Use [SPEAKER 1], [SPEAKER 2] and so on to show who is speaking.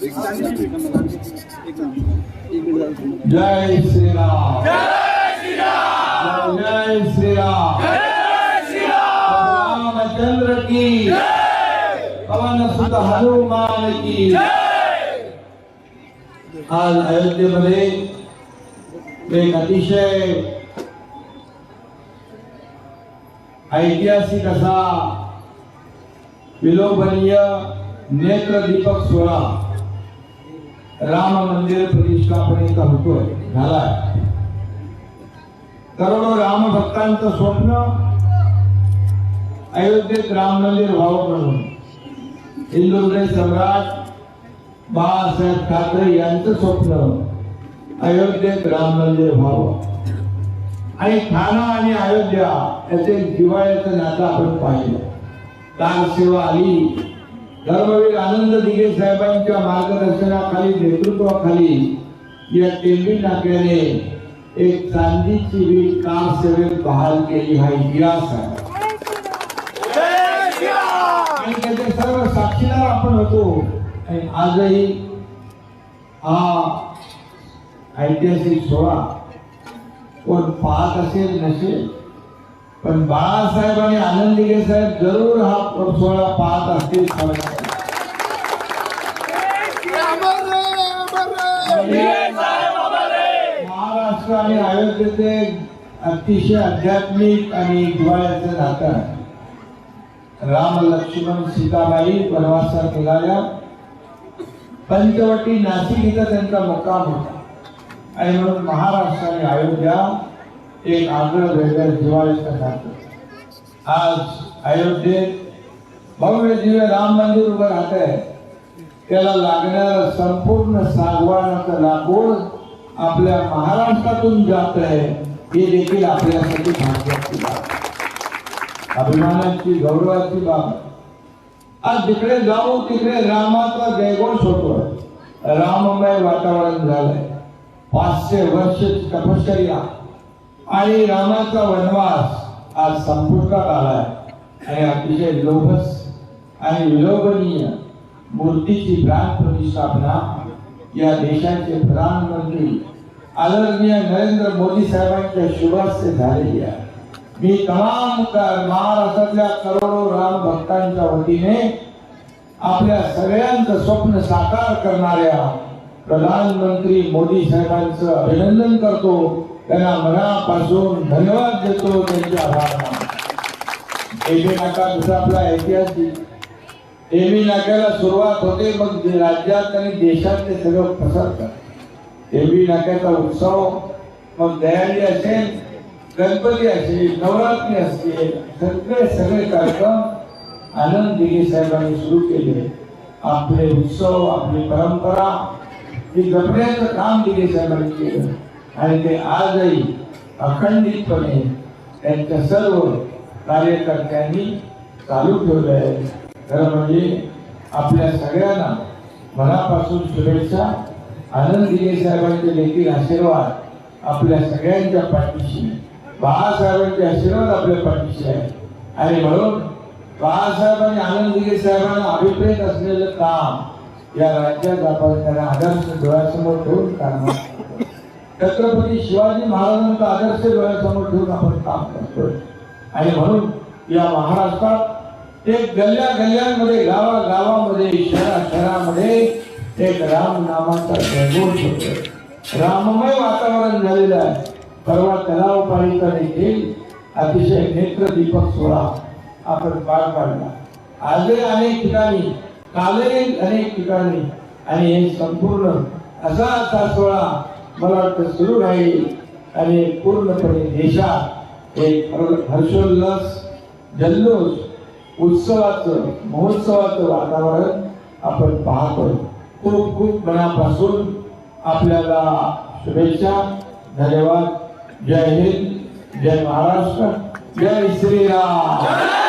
[SPEAKER 1] जय श्रीराम। जय श्रीराम। रामचंद्र की। पवन सुत हनुमान की। आज अयोध्येमध्ये एक अतिशय ऐतिहासिक असा विलोभनीय नेत्रदीपक सोहळा राम मंदिर प्रतिष्ठापनेचा होतोय झाला करोडो राम भक्तांचं स्वप्न अयोध्येत राम मंदिर व्हावं म्हणून. हिंदुहृदय सम्राट बाळासाहेब ठाकरे यांचं स्वप्न अयोध्येत राम मंदिर व्हावं. आणि ठाणा आणि अयोध्या याचे जिव्हाळ्याचं नातं आपण पाहिलं. कार सेवा आली. धर्मवीर आनंद दिघे साहेबांच्या मार्गदर्शनाखाली नेतृत्वाखाली या टेंबी नाक्याने एक चांदीची वीट कार सेवेत बहाल केली हा इतिहास आहे. आणि त्याचे सर्व साक्षीदार आपण होतो. आणि आजही हा ऐतिहासिक सोहळा कोण पाहत असेल नसेल पण बाळासाहेब आणि आनंदीगे साहेब जरूर हा सोहळा पाहत असतील. महाराष्ट्र आणि अयोध्येचे अतिशय आध्यात्मिक आणि दिवाळ्याचं नातं आहे. राम लक्ष्मण सीताबाई वनवासात निघाल्या. पंचवटी नाशिक इथं त्यांचा मुक्काम होता. आणि म्हणून महाराष्ट्र आणि अयोध्या एक आग्रह वेगळं दिवाळीचं नातं. आज अयोध्येत भव्य दिव्य राम मंदिर उभं राहत आहे त्याला लागणार संपूर्ण सागवानाचं लाकूड आपल्या महाराष्ट्रातून जात आहे हे देखील आपल्यासाठी भाग्याची बाब. अभिमानाची गौरवाची बाब. आज जिकडे जाऊ तिकडे रामाचा जयघोष होतोय. राममय वातावरण झालंय. पाचशे वर्ष तपश्चर्या. आणि रामाचा वनवास आज संपुष्टात आलाय. आणि अतिशय लोभस आणि विलोभनीय. मूर्तीची प्राण प्रतिष्ठापना या देशाचे प्रधानमंत्री आदरणीय नरेंद्र मोदी साहेबांच्या शुभास्ते झालेली आहे. मी तमाम महाराष्ट्रातल्या करोडो राम भक्तांच्या वतीने आपल्या सगळ्यांचं स्वप्न साकार करणाऱ्या प्रधानमंत्री मोदी साहेबांचं अभिनंदन करतो. त्यांना मनापासून धन्यवाद देतो त्यांचे आभार मानतो. दुसरा आपला ऐतिहासिक एबी नाक्याला सुरुवात होते मग राज्यात आणि देशात ते सगळं पसरतं एबी नाक्याचा उत्सव मग दयाली असेल गणपती असेल नवरात्री असतील सगळे सगळे कार्यक्रम आनंद दिघे साहेबांनी सुरू केले आपले उत्सव आपली परंपरा ही जपण्याचं काम दिघे साहेबांनी केलं आणि ते आजही अखंडितपणे त्यांच्या सर्व कार्यकर्त्यांनी चालू ठेवलं आहे खरं म्हणजे आपल्या सगळ्यांना मनापासून शुभेच्छा आनंद साहेबांचे देखील आशीर्वाद आपल्या सगळ्यांच्या पाठीशी. बाळासाहेबांचे आशीर्वाद आपल्या पाठीशी आहे. आणि म्हणून बाळासाहेब आणि आनंद साहेबांना अभिप्रेत असलेलं काम या राज्यात आपण त्यांना आदर्श डोळ्यासमोर ठेवून काम छत्रपती शिवाजी महाराजांचा आदर्श डोळ्यासमोर ठेवून आपण काम करतोय. आणि म्हणून या महाराष्ट्रात ते गल्ल्या गल्ल्यांमध्ये गावा गावामध्ये शहरा शहरामध्ये एक राम नामाचा जयघोष होतोय राममय वातावरण झालेलं आहे. परवा तलाव पालिका देखील अतिशय नेत्र दीपक सोहळा आपण पार पाडला. आजही अनेक ठिकाणी कालही अनेक ठिकाणी आणि हे संपूर्ण असा असा सोहळा मला वाटतं सुरू राहील आणि पूर्णपणे देशात एक हर्षोल्लास जल्लोष उत्सवाचं महोत्सवाचं वातावरण आपण पाहतोय खूप खूप मनापासून आपल्याला शुभेच्छा धन्यवाद. जय हिंद जय महाराष्ट्र जय श्रीराम.